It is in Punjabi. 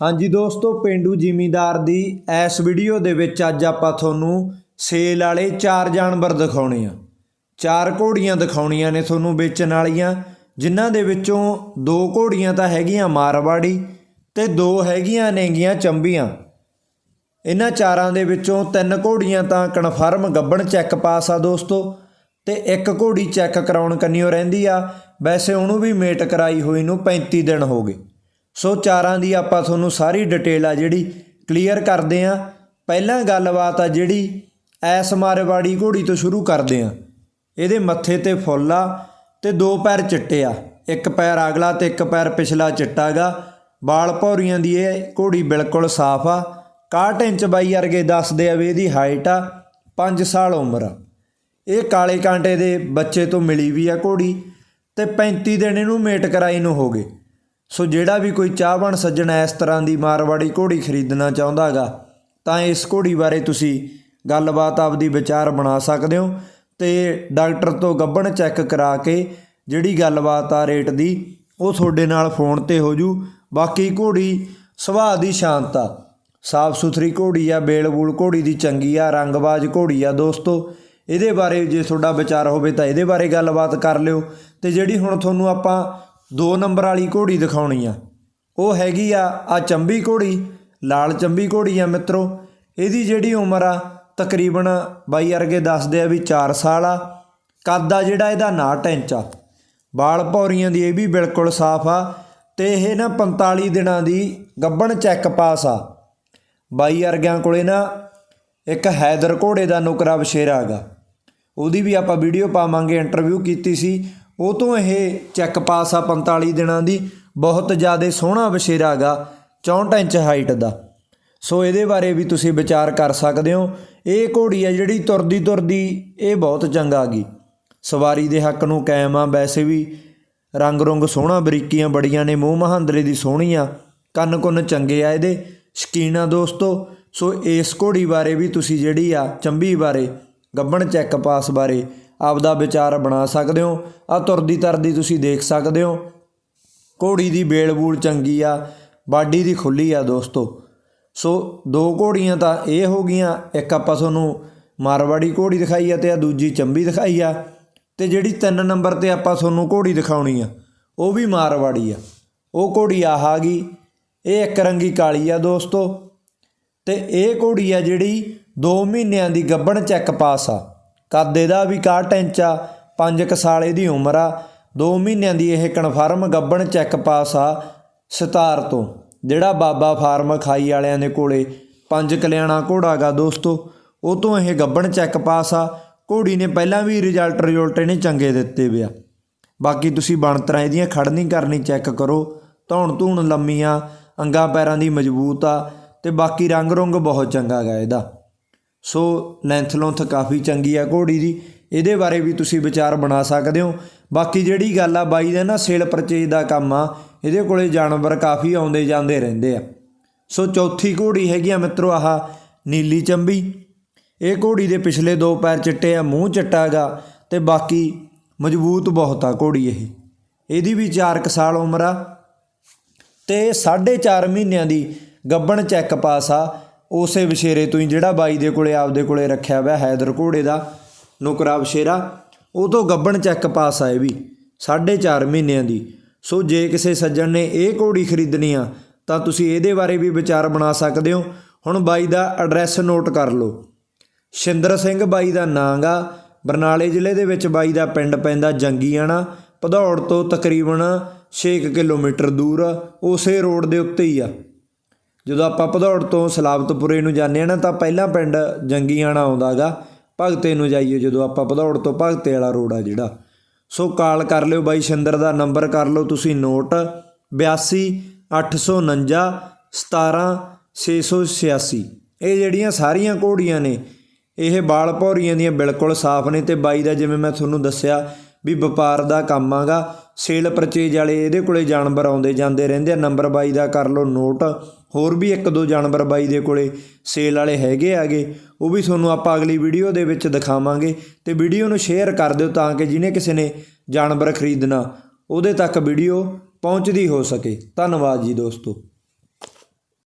ਹਾਂਜੀ ਦੋਸਤੋ, ਪਿੰਡੂ ਜ਼ਿਮੀਂਦਾਰ ਦੀ ਇਸ ਵੀਡੀਓ ਦੇ ਵਿੱਚ ਅੱਜ ਆਪਾਂ ਤੁਹਾਨੂੰ ਸੇਲ ਵਾਲੇ ਚਾਰ ਜਾਨਵਰ ਦਿਖਾਉਣੇ ਆ। ਚਾਰ ਘੋੜੀਆਂ ਦਿਖਾਉਣੀਆਂ ਨੇ ਤੁਹਾਨੂੰ ਵੇਚਣ ਵਾਲੀਆਂ, ਜਿਨ੍ਹਾਂ ਦੇ ਵਿੱਚੋਂ ਦੋ ਘੋੜੀਆਂ ਤਾਂ ਹੈਗੀਆਂ ਮਾਰਵਾੜੀ ਤੇ ਦੋ ਹੈਗੀਆਂ ਨੇਗੀਆਂ ਚੰਬੀਆਂ। ਇਹਨਾਂ ਚਾਰਾਂ ਦੇ ਵਿੱਚੋਂ ਤਿੰਨ ਘੋੜੀਆਂ ਤਾਂ ਕਨਫਰਮ ਗੱਬਣ ਚੈੱਕ ਪਾਸ ਆ ਦੋਸਤੋ ਤੇ ਇੱਕ ਘੋੜੀ ਚੈੱਕ ਕਰਾਉਣ ਕੰਨਿਓ ਰਹਿੰਦੀ ਆ। ਵੈਸੇ ਉਹਨੂੰ ਵੀ ਮੇਟ ਕਰਾਈ ਹੋਈ ਨੂੰ 35 ਦਿਨ ਹੋ ਗਏ। ਸੋ ਚਾਰਾਂ ਦੀ ਆਪਾਂ ਤੁਹਾਨੂੰ ਸਾਰੀ ਡਿਟੇਲ ਆ ਜਿਹੜੀ ਕਲੀਅਰ ਕਰਦੇ ਆ। ਪਹਿਲਾਂ ਗੱਲਬਾਤ ਆ ਜਿਹੜੀ ਐਸ ਮਾਰਵਾੜੀ ਘੋੜੀ ਤੋਂ ਸ਼ੁਰੂ ਕਰਦੇ ਆ। ਇਹਦੇ ਮੱਥੇ ਤੇ ਫੁੱਲ ਆ ਤੇ ਦੋ ਪੈਰ ਚਿੱਟੇ ਆ। ਇੱਕ ਪੈਰ ਅਗਲਾ ਤੇ ਇੱਕ ਪੈਰ ਪਿਛਲਾ ਚਿੱਟਾ ਗਾ। ਬਾਲ ਭੌਰੀਆਂ ਦੀ ਇਹ ਘੋੜੀ ਬਿਲਕੁਲ ਸਾਫ਼ ਆ। 61 ਇੰਚ ਬਾਈ ਵਰਗੇ ਦੱਸਦੇ ਆ ਵੀ ਇਹਦੀ ਹਾਈਟ ਆ 5 ਸਾਲ ਉਮਰ ਆ। ਇਹ ਕਾਲੇ ਕਾਂਟੇ ਦੇ ਬੱਚੇ ਤੋਂ ਮਿਲੀ ਵੀ ਆ ਘੋੜੀ ਤੇ 35 ਦਿਨ ਇਹਨੂੰ ਮੇਟ ਕਰਾਈ ਨੂੰ ਹੋ ਗਏ। ਸੋ ਜਿਹੜਾ ਵੀ ਕੋਈ ਚਾਹਵਣ ਸੱਜਣ ਇਸ ਤਰ੍ਹਾਂ ਦੀ ਮਾਰਵਾੜੀ ਘੋੜੀ ਖਰੀਦਣਾ ਚਾਹੁੰਦਾਗਾ ਤਾਂ ਇਸ ਘੋੜੀ ਬਾਰੇ ਤੁਸੀਂ ਗੱਲਬਾਤ ਆਪਦੀ ਵਿਚਾਰ ਬਣਾ ਸਕਦੇ ਹੋ ਤੇ ਡਾਕਟਰ ਤੋਂ ਗੱਭਣ ਚੈੱਕ ਕਰਾ ਕੇ ਜਿਹੜੀ ਗੱਲਬਾਤ ਆ ਰੇਟ ਦੀ, ਉਹ ਤੁਹਾਡੇ ਨਾਲ ਫੋਨ ਤੇ ਹੋ ਜੂ। ਬਾਕੀ ਘੋੜੀ ਸੁਭਾਅ ਦੀ ਸ਼ਾਂਤ ਆ। ਸਾਫ਼ ਸੁਥਰੀ ਘੋੜੀ ਆ, ਬੇਲ-ਬੂਲ ਘੋੜੀ ਦੀ ਚੰਗੀ ਆ, ਰੰਗਬਾਜ਼ ਘੋੜੀ ਆ ਦੋਸਤੋ। ਇਹਦੇ ਬਾਰੇ ਜੇ ਤੁਹਾਡਾ ਵਿਚਾਰ ਹੋਵੇ ਤਾਂ ਇਹਦੇ ਬਾਰੇ ਗੱਲਬਾਤ ਕਰ ਲਿਓ। ਤੇ ਜਿਹੜੀ ਹੁਣ ਤੁਹਾਨੂੰ ਆਪਾਂ ਦੋ ਨੰਬਰ ਵਾਲੀ ਘੋੜੀ ਦਿਖਾਉਣੀ ਆ। ਉਹ ਹੈਗੀ ਆ ਆ ਚੰਬੀ ਘੋੜੀ, ਲਾਲ ਚੰਬੀ ਘੋੜੀ ਆ ਮਿੱਤਰੋ। ਇਹਦੀ ਜਿਹੜੀ ਉਮਰ ਆ ਤਕਰੀਬਨ ਬਾਈ ਅਰਗੇ ਦੱਸਦੇ ਆ ਵੀ 4 ਸਾਲ ਆ। ਕੱਦ ਆ ਜਿਹੜਾ ਇਹਦਾ 59 ਇੰਚ ਆ। ਬਾਲ ਭੌਰੀਆਂ ਦੀ ਇਹ ਵੀ ਬਿਲਕੁਲ ਸਾਫ਼ ਆ ਤੇ ਇਹ ਨਾ 45 ਦਿਨਾਂ ਦੀ ਗੱਬਣ ਚੈੱਕ ਪਾਸ ਆ। ਬਾਈ ਅਰਗਿਆਂ ਕੋਲੇ ਨਾ ਇੱਕ ਹੈਦਰ ਘੋੜੇ ਦਾ ਨੁਕਰਾ ਬਸ਼ੇਰਾ ਹੈਗਾ। ਉਹਦੀ ਵੀ ਆਪਾਂ ਵੀਡੀਓ ਪਾਵਾਂਗੇ ਇੰਟਰਵਿਊ ਕੀਤੀ ਸੀ। ਉਹ ਤੋਂ ਇਹ ਚੈੱਕ ਪਾਸ ਆ 45 ਦਿਨਾਂ ਦੀ, ਬਹੁਤ ਜ਼ਿਆਦਾ ਸੋਹਣਾ ਬਸ਼ੇਰਾ ਹੈਗਾ 64 ਇੰਚ ਹਾਈਟ ਦਾ। ਸੋ ਇਹਦੇ ਬਾਰੇ ਵੀ ਤੁਸੀਂ ਵਿਚਾਰ ਕਰ ਸਕਦੇ ਹੋ। ਇਹ ਘੋੜੀ ਆ ਜਿਹੜੀ ਤੁਰਦੀ ਤੁਰਦੀ ਇਹ ਬਹੁਤ ਚੰਗਾ ਗਈ ਸਵਾਰੀ ਦੇ ਹੱਕ ਨੂੰ ਕਾਇਮ ਆ, ਵੈਸੇ ਵੀ ਰੰਗ ਰੁੰਗ ਸੋਹਣਾ, ਬਰੀਕੀਆਂ ਬੜੀਆਂ ਨੇ, ਮੂੰਹ ਮਹਾਂਦਰੇ ਦੀ ਸੋਹਣੀ ਆ, ਕੰਨ ਕੁੰਨ ਚੰਗੇ ਆ ਇਹਦੇ। ਸ਼ਕੀਨ ਆ ਦੋਸਤੋ, ਸੋ ਇਸ ਘੋੜੀ ਬਾਰੇ ਵੀ ਤੁਸੀਂ ਜਿਹੜੀ ਆ ਚੰਬੀ ਬਾਰੇ, ਗੱਬਣ ਚੈੱਕ ਪਾਸ ਬਾਰੇ ਆਪਦਾ ਵਿਚਾਰ ਬਣਾ ਸਕਦੇ ਹੋ। ਆ ਤੁਰਦੀ ਤਰਦੀ ਤੁਸੀਂ ਦੇਖ ਸਕਦੇ ਹੋ। ਘੋੜੀ ਦੀ ਬੇਲ ਬੂਲ ਚੰਗੀ ਆ, ਬਾਡੀ ਦੀ ਖੁੱਲੀ ਆ ਦੋਸਤੋ। ਸੋ ਦੋ ਘੋੜੀਆਂ ਤਾਂ ਇਹ ਹੋ ਗਈਆਂ, ਇੱਕ ਆਪਾਂ ਤੁਹਾਨੂੰ ਮਾਰਵਾੜੀ ਘੋੜੀ ਦਿਖਾਈ ਆ ਤੇ ਆ ਦੂਜੀ ਚੰਬੀ ਦਿਖਾਈ ਆ। ਤੇ ਜਿਹੜੀ ਤਿੰਨ ਨੰਬਰ ਤੇ ਆਪਾਂ ਤੁਹਾਨੂੰ ਘੋੜੀ ਦਿਖਾਉਣੀ ਆ, ਉਹ ਵੀ ਮਾਰਵਾੜੀ ਆ। ਉਹ ਘੋੜੀ ਆਹ ਆ ਗਈ, ਇਹ ਇੱਕ ਰੰਗੀ ਕਾਲੀ ਆ ਦੋਸਤੋ। ਤੇ ਇਹ ਘੋੜੀ ਆ ਜਿਹੜੀ 2 ਮਹੀਨਿਆਂ ਦੀ ਗੱਬਣ ਚੈੱਕ ਪਾਸ ਆ। ਕੱਦ ਇਹਦਾ ਵੀ 61 ਇੰਚ ਆ 5 ਸਾਲ ਇਹਦੀ ਉਮਰ ਆ। 2 ਮਹੀਨਿਆਂ ਦੀ ਇਹ ਕਨਫਰਮ ਗੱਬਣ ਚੈੱਕ ਪਾਸ ਆ ਸਤਾਰ ਤੋਂ, ਜਿਹੜਾ ਬਾਬਾ ਫਾਰਮ ਖਾਈ ਵਾਲਿਆਂ ਦੇ ਕੋਲੇ। ਪੰਜ ਕਲਿਆਣਾ ਘੋੜਾ ਗਾ ਦੋਸਤੋ, ਉਹ ਤੋਂ ਇਹ ਗੱਬਣ ਚੈੱਕ ਪਾਸ ਆ। ਘੋੜੀ ਨੇ ਪਹਿਲਾਂ ਵੀ ਰਿਜ਼ਲਟ ਰਿਜ਼ਲਟ ਇਹਨੇ ਚੰਗੇ ਦਿੱਤੇ ਵਿਆ ਬਾਕੀ ਤੁਸੀਂ ਬਣਤਰਾਂ ਇਹਦੀਆਂ ਖੜਨੀ ਕਰਨੀ, ਚੈੱਕ ਕਰੋ। ਧੌਣ ਧੂਣ ਲੰਮੀਆਂ, ਅੰਗਾਂ ਪੈਰਾਂ ਦੀ ਮਜ਼ਬੂਤ ਆ ਤੇ ਬਾਕੀ ਰੰਗ ਰੁੰਗ ਬਹੁਤ ਚੰਗਾ ਗਾ ਇਹਦਾ। ਸੋ ਲੈਂਥ ਲੌਂਥ ਕਾਫੀ ਚੰਗੀ ਆ ਘੋੜੀ ਦੀ। ਇਹਦੇ ਬਾਰੇ ਵੀ ਤੁਸੀਂ ਵਿਚਾਰ ਬਣਾ ਸਕਦੇ ਹੋ। ਬਾਕੀ ਜਿਹੜੀ ਗੱਲ ਆ, ਬਾਈ ਦਾ ਨਾ ਸੇਲ ਪਰਚੇਜ ਦਾ ਕੰਮ ਆ, ਇਹਦੇ ਕੋਲੇ ਜਾਨਵਰ ਕਾਫੀ ਆਉਂਦੇ ਜਾਂਦੇ ਰਹਿੰਦੇ ਆ। ਸੋ ਚੌਥੀ ਘੋੜੀ ਹੈਗੀ ਆ ਮਿੱਤਰੋ, ਆਹ ਨੀਲੀ ਚੰਬੀ। ਇਹ ਘੋੜੀ ਦੇ ਪਿਛਲੇ ਦੋ ਪੈਰ ਚਿੱਟੇ ਆ, ਮੂੰਹ ਚਿੱਟਾ ਗਾ, ਤੇ ਬਾਕੀ ਮਜ਼ਬੂਤ ਬਹੁਤ ਆ ਘੋੜੀ ਇਹ। ਇਹਦੀ ਵੀ 4 ਸਾਲ ਉਮਰ ਆ, ਤੇ 4.5 ਮਹੀਨਿਆਂ ਦੀ ਗੱਬਣ ਚੈੱਕ ਪਾਸ ਆ। ਉਸੇ ਵਿਸ਼ੇਰੇ ਤੋਂ ਹੀ ਜਿਹੜਾ ਬਾਈ ਦੇ ਕੋਲੇ ਆਪਦੇ ਕੋਲੇ ਰੱਖਿਆ ਹੋਇਆ ਹੈਦਰ ਘੋੜੇ ਦਾ, ਨੁਕਰਾ ਵਿਸ਼ੇਰਾ, ਉਹ ਤੋਂ ਗੱਬਣ ਚੈੱਕ ਪਾਸ ਆਏ ਇਹ ਵੀ 4.5 ਮਹੀਨਿਆਂ ਦੀ। ਸੋ ਜੇ ਕਿਸੇ ਸੱਜਣ ਨੇ ਇਹ ਘੋੜੀ ਖਰੀਦਣੀ ਆ, ਤਾਂ ਤੁਸੀਂ ਇਹਦੇ ਬਾਰੇ ਵੀ ਵਿਚਾਰ ਬਣਾ ਸਕਦੇ ਹੋ। ਹੁਣ ਬਾਈ ਦਾ ਐਡਰੈਸ ਨੋਟ ਕਰ ਲਓ। ਸ਼ਿੰਦਰ ਸਿੰਘ ਬਾਈ ਦਾ ਨਾਂ ਗਾ ਬਰਨਾਲੇ ਜ਼ਿਲ੍ਹੇ ਦੇ ਵਿੱਚ ਬਾਈ ਦਾ ਪਿੰਡ ਪੈਂਦਾ ਜੰਗੀਆਣਾ, ਭਦੌੜ ਤੋਂ ਤਕਰੀਬਨ 6 ਕਿਲੋਮੀਟਰ ਦੂਰ, ਉਸੇ ਰੋਡ ਦੇ ਉੱਤੇ ਹੀ ਆ। ਜਦੋਂ ਆਪਾਂ ਭਦੌੜ ਤੋਂ ਸਲਾਬਤਪੁਰੇ ਨੂੰ ਜਾਂਦੇ ਆ ਨਾ, ਤਾਂ ਪਹਿਲਾਂ ਪਿੰਡ ਜੰਗੀਆਣਾ ਆਉਂਦਾਗਾ ਭਗਤੇ ਨੂੰ ਜਾਈਏ ਜਦੋਂ ਆਪਾਂ ਭਦੌੜ ਤੋਂ ਭਗਤੇ ਵਾਲਾ ਰੋਡ ਆ ਜਿਹੜਾ। ਸੋ ਕਾਲ ਕਰ ਲਿਓ ਬਾਈ, ਸ਼ਿੰਦਰ ਦਾ ਨੰਬਰ ਕਰ ਲਓ ਤੁਸੀਂ ਨੋਟ। 82 849 17 686 ਇਹ ਜਿਹੜੀਆਂ ਸਾਰੀਆਂ ਘੋੜੀਆਂ ਨੇ, ਇਹ ਬਾਲ ਭੌਰੀਆਂ ਦੀਆਂ ਬਿਲਕੁਲ ਸਾਫ਼ ਨੇ ਤੇ ਬਾਈ ਦਾ ਜਿਵੇਂ ਮੈਂ ਤੁਹਾਨੂੰ ਦੱਸਿਆ ਵੀ ਵਪਾਰ ਦਾ ਕੰਮ ਆਗਾ ਸੇਲ ਪਰਚੇਜ ਵਾਲੇ ਇਹਦੇ ਕੋਲੇ ਜਾਨਵਰ ਆਉਂਦੇ ਜਾਂਦੇ ਰਹਿੰਦੇ ਆ। ਨੰਬਰ ਬਾਈ ਦਾ ਕਰ ਲਓ ਨੋਟ। ਹੋਰ ਵੀ ਇੱਕ ਦੋ ਜਾਨਵਰ ਬਾਈ ਦੇ ਕੋਲੇ ਸੇਲ ਵਾਲੇ ਹੈਗੇ ਆਗੇ, ਉਹ ਵੀ ਤੁਹਾਨੂੰ ਆਪਾਂ ਅਗਲੀ ਵੀਡੀਓ ਦੇ ਵਿੱਚ ਦਿਖਾਵਾਂਗੇ ਤੇ ਵੀਡੀਓ ਨੂੰ ਸ਼ੇਅਰ ਕਰ ਦਿਓ ਤਾਂ ਕਿ ਜਿਹਨੇ ਕਿਸੇ ਨੇ ਜਾਨਵਰ ਖਰੀਦਣਾ, ਉਹਦੇ ਤੱਕ ਵੀਡੀਓ ਪਹੁੰਚਦੀ ਹੋ ਸਕੇ। ਧੰਨਵਾਦ ਜੀ ਦੋਸਤੋ।